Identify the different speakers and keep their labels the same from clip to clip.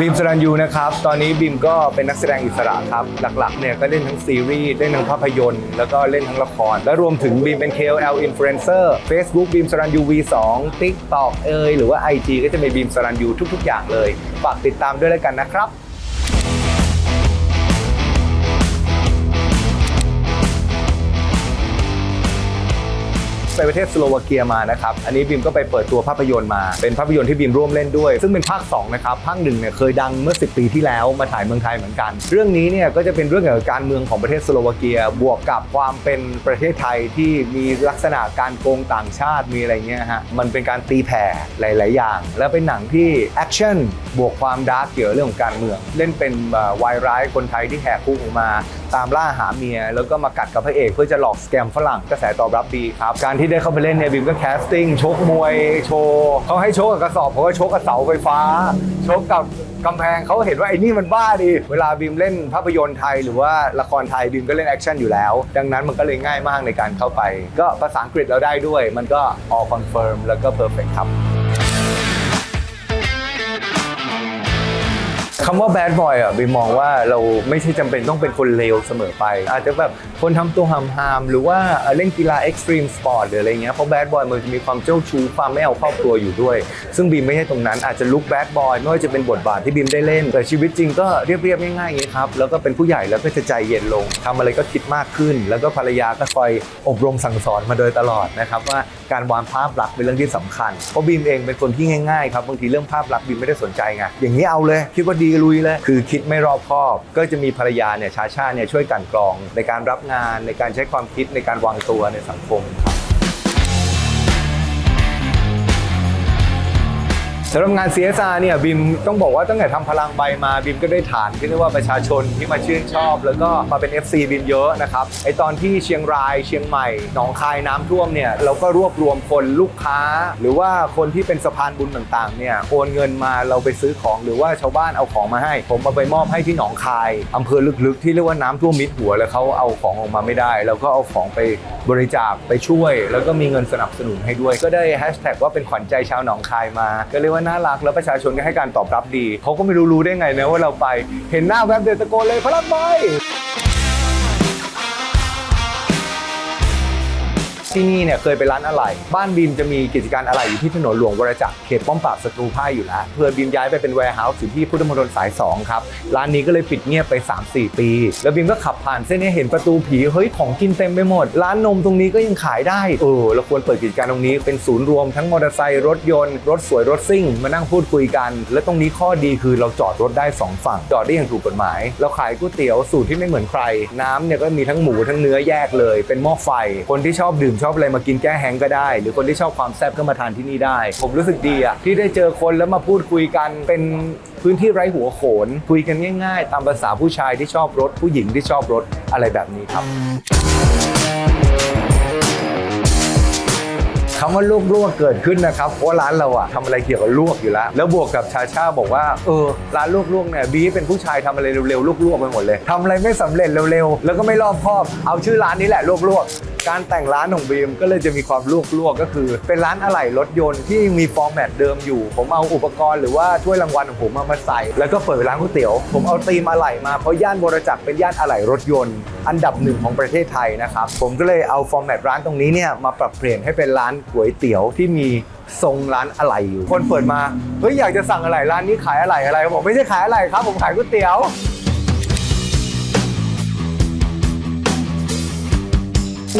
Speaker 1: บีมสรันยูนะครับ ตอนนี้บีมก็เป็นนักแสดงอิสระครับ หลักๆเนี่ยก็เล่นทั้งซีรีส์ เล่นทั้งภาพยนตร์ แล้วก็เล่นทั้งละคร และรวมถึงบีมเป็น KOL Influencer Facebook บีมสรันยู V2 TikTok เอยหรือว่า IG ก็จะมีบีมสรันยูทุก ๆ อย่างเลย ฝากติดตามด้วยแล้วกันนะครับ ปประเทศสโลวาเกียมานะครับ อันนี้บิมก็ไปเปิดตัวภาพยนตร์มา เป็นภาพยนตร์ที่บิมร่วมเล่นด้วย ซึ่งเป็นภาค2นะครับ ภาคหนึ่งเนี่ยเคยดังเมื่อ 10 ปีที่แล้วมาถ่ายเมืองไทยเหมือนกัน เรื่องนี้เนี่ยก็จะเป็นเรื่องเกี่ยวกับการเมืองของประเทศสโลวาเกีย บวกกับความเป็นประเทศไทยที่มีลักษณะการโกงต่างชาติ มีอะไรเงี้ยฮะ มันเป็นการตีแผ่หลาย ๆ อย่าง แล้วเป็นหนังที่แอคชั่นบวกความดาร์กเกี่ยวกับเรื่องของการเมือง เล่นเป็นวายร้ายคนไทยที่แหกคุกออกมา ตามล่าหาเมีย แล้วก็มากัดกับพระเอกเพื่อจะหลอกสแกมฝรั่งกระแสตอบรับดีครับ การที่ได้เข้าไปเล่นเนี่ยบิมก็แคสติ้งชกมวยโชว์เขาให้โชกกับกระสอบเพราะว่าชกกับเสาไฟฟ้าโชกกับกำแพงเขาเห็นว่าไอ้นี่มันบ้าดี เวลาบิมเล่นภาพยนตร์ไทยหรือว่าละครไทยบิมก็เล่นแอคชั่นอยู่แล้ว ดังนั้นมันก็เลยง่ายมากในการเข้าไป ก็ภาษาอังกฤษเราได้ด้วย มันก็ all confirm แล้วก็ perfect ครับ คำว่า bad boy อะบีมองว่าเราไม่ใช่จำเป็นต้องเป็นคนเลวเสมอไป อาจจะแบบคนทำตัวหำหามหรือว่าเล่นกีฬา extreme sport หรืออะไรเงี้ยเพราะ bad boy มันจะมีความเจ้าชู้ความไม่เอาครอบครัวอยู่ด้วย ซึ่งบีมไม่ใช่ตรงนั้นอาจจะลุก bad boy ไม่ว่าจะเป็นบทบาทที่บีมได้เล่น แต่ชีวิตจริงก็เรียบๆง่ายๆอย่างนี้ครับแล้วก็เป็นผู้ใหญ่แล้วก็จะใจเย็นลงทำอะไรก็คิดมากขึ้น แล้วก็ภรรยาก็คอยอบรมสั่งสอนมาโดยตลอดนะครับว่าการวางภาพลักษณ์เป็นเรื่องที่สำคัญเพราะบีมเองเป็นคนที่ง่ายๆครับบางทีเรื่องภาพลักษณ์บีมไม่ได้สนใจไงอย่างนี้เอาเลยคิดว่าดีลุยเลยคือคิดไม่รอบคอบ ก็จะมีภรรยาเนี่ยชาชาเนี่ยช่วยกันกรองในการรับงานในการใช้ความคิดในการวางตัวในสังคมครับ สำหรับงาน CSR เนี่ยบิมต้องบอกว่าตั้งแต่ทำพลังใบมาบิมก็ได้ฐานที่เรียกว่าประชาชนที่มาชื่นชอบ แล้วก็มาเป็น FC บิมเยอะนะครับไอตอนที่เชียงรายเชียงใหม่หนองคายน้ำท่วมเนี่ยเราก็รวบรวมคนลูกค้า หรือว่าคนที่เป็นสะพานบุญต่างๆเนี่ยโอนเงินมาเราไปซื้อของหรือว่าชาวบ้านเอาของมาให้ ผมเอาไปมอบให้ที่หนองคายอำเภอลึกๆ ที่เรียกว่าน้ำท่วมมิดหัวแล้วเขาเอาของออกมาไม่ได้เราก็เอาของไปบริจาคไปช่วย แล้วก็มีเงินสนับสนุนให้ด้วย ก็ได้แฮชแท็กว่าเป็นขวัญใจชาวหนองคายมาก็เรียกว่าน่ารัก แล้วประชาชนก็ให้การตอบรับดี เขาก็ไม่รู้รู้ได้ไงนะว่าเราไป เห็นหน้าแวบเดียวตะโกนเลยพลังไป ที่นี่เนี่ยเคยไปร้านอะไหล่บ้านบีมจะมีกิจการอะไหล่อยู่ที่ถนนหลวงวรจักรเขตป้อมปราบศัตรูพ่ายอยู่แล้วเพื่อบีมย้ายไปเป็นแวร์เฮาส์อยู่ที่พุทธมณฑลสาย 2 ครับ ร้านนี้ก็เลยปิดเงียบไป 3-4 ปี แล้วบีมก็ขับผ่านเส้นนี้เห็นประตูผีเฮ้ยของกินเต็มไปหมด ร้านนมตรงนี้ก็ยังขายได้เออเราควรเปิดกิจการตรงนี้เป็นศูนย์รวมทั้งมอเตอร์ไซค์รถยนต์รถสวยรถซิ่ง มานั่งพูดคุยกัน และตรงนี้ข้อดีคือเราจอดรถได้สองฝั่ง จอดได้อย่างถูกกฎหมาย เราขายก๋วยเตี๋ยวสูตรที่ไม่เหมือนใคร น้ำเนี่ยก็มีทั้งหมูทั้งเนื้อแยกเลย เป็นหม้อไฟคนที่ชอบดื่มชชอบอะไรมากินแก้แห้งก็ได้ หรือคนที่ชอบความแซ่บก็มาทานที่นี่ได้ ผมรู้สึกดีอะที่ได้เจอคนแล้วมาพูดคุยกันเป็นพื้นที่ไร้หัวโขน คุยกันง่าย ๆ ตามภาษาผู้ชายที่ชอบรถผู้หญิงที่ชอบรถอะไรแบบนี้ครับ คำว่าลวกลวกเกิดขึ้นนะครับเพราะร้านเราอะทำอะไรเกี่ยวกับลวกอยู่แล้ว แล้วบวกกับชาชาบอกว่าเออร้านลวกลวกเนี่ยบีเป็นผู้ชายทำอะไรเร็วๆลวกลวกไปหมดเลยทำอะไรไม่สำเร็จเร็วๆแล้วก็ไม่รอบคอบ เอาชื่อร้านนี้แหละลวกลวกการแต่งร้านของบีมก็เลยจะมีความลวกลวกก็คือ เป็นร้านอะไหล่รถยนต์ที่มีฟอร์แมตเดิมอยู่ ผมเอาอุปกรณ์หรือว่าถ้วยรางวัลของผมมามาใส่ แล้วก็เปิดร้านก๋วยเตี๋ยว ผมเอาธีมอะไหล่มาเพราะย่านบรจักรเป็นย่านอะไหล่รถยนต์ อันดับหนึ่งของประเทศไทยนะครับผมก็เลยเอาฟอร์แมตร้านตรงนี้เนี่ยมาปรับเปลี่ยนให้เป็นร้านก๋วยเตี๋ยวที่มีทรงร้านอะไรอยู่ คนเปิดมาเฮ้ยอยากจะสั่งอะไรร้านนี้ขายอะไรอะไรผมบอกไม่ใช่ขายอะไรครับ ผมขายก๋วยเตี๋ยว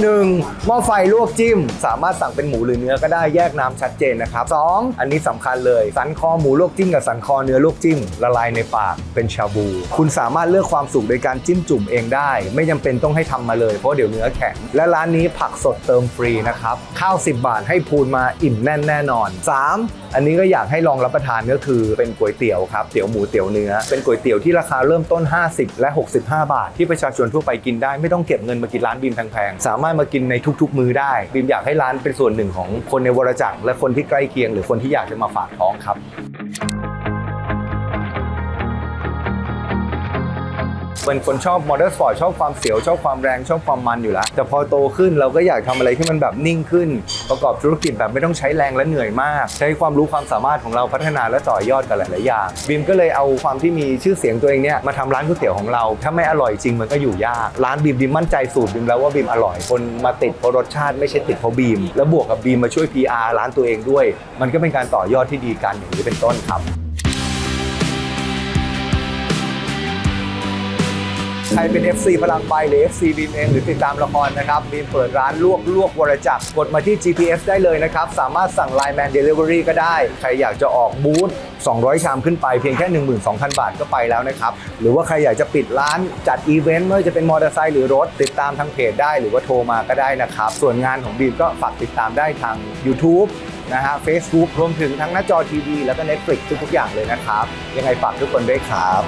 Speaker 1: หนึ่งหม้อไฟลวกจิ้ม สามารถสั่งเป็นหมูหรือเนื้อก็ได้แยกน้ำชัดเจนนะครับสองอันนี้สำคัญเลย สันคอหมูลวกจิ้มกับสันคอเนื้อลวกจิ้มละลายในปากเป็นชาบู คุณสามารถเลือกความสุขโดยการจิ้มจุ่มเองได้ ไม่จำเป็นต้องให้ทำมาเลยเพราะเดี๋ยวเนื้อแข็ง และร้านนี้ผักสดเติมฟรีนะครับข้าว 10 บาทให้พูนมาอิ่มแน่นแน่นอน 3. อันนี้ก็อยากให้ลองรับประทานก็คือเป็นก๋วยเตี๋ยวครับเตี๋ยวหมูเตี๋ยวเนื้อ เป็นก๋วยเตี๋ยวที่ราคาเริ่มต้น 50 และ 65 บาท ที่ประชาชนทั่วไปกินได้ไม่ต้องเก็บเงินมากินร้านบีมแพงๆสามารถมากินในทุกๆ มื้อได้บีมอยากให้ร้านเป็นส่วนหนึ่งของคนในวรจักรและคนที่ใกล้เคียง หรือคนที่อยากจะมาฝากท้องครับ เป็นคนชอบมอเตอร์สปอร์ตชอบความเสียวชอบความแรงชอบความมันอยู่แล้วแต่พอโตขึ้นเราก็อยากทำอะไรที่มันแบบนิ่งขึ้น ประกอบธุรกิจแบบไม่ต้องใช้แรงและเหนื่อยมาก ใช้ความรู้ความสามารถของเราพัฒนาและต่อยอดกันหลายๆอย่างบีมก็เลยเอาความที่มีชื่อเสียงตัวเองเนี่ยมาทำร้านก๋วยเตี๋ยวของเรา ถ้าไม่อร่อยจริงมันก็อยู่ยากร้านบีมบีมมั่นใจสูตรบีมแล้วว่าบีมอร่อยคนมาติดเพราะรสชาติไม่ใช่ติดเพราะบีม แล้วบวกกับบีมมาช่วย PR ร้านตัวเองด้วย มันก็เป็นการต่อยอดที่ดีกันอย่างนี้เป็นต้นครับ ใครเป็น FC พลังใบหรือ FC บีมเองหรือติดตามละครนะครับบีมเปิดร้านลวกลวกวรจักรกดมาที่ GPS ได้เลยนะครับ สามารถสั่ง Line Man Delivery ก็ได้ ใครอยากจะออกบูธ200 ชามขึ้นไปเพียงแค่ 12,000 บาทก็ไปแล้วนะครับ หรือว่าใครอยากจะปิดร้านจัดอีเวนต์ไม่ว่าจะเป็นมอเตอร์ไซค์หรือรถ ติดตามทางเพจได้หรือว่าโทรมาก็ได้นะครับ ส่วนงานของบีมก็ฝากติดตามได้ทาง YouTube นะฮะ Facebook รวมถึงทั้งหน้าจอทีวีแล้วก็ Netflix ทุกๆอย่างเลยนะครับ ยังไงฝากทุกคนด้วยครับ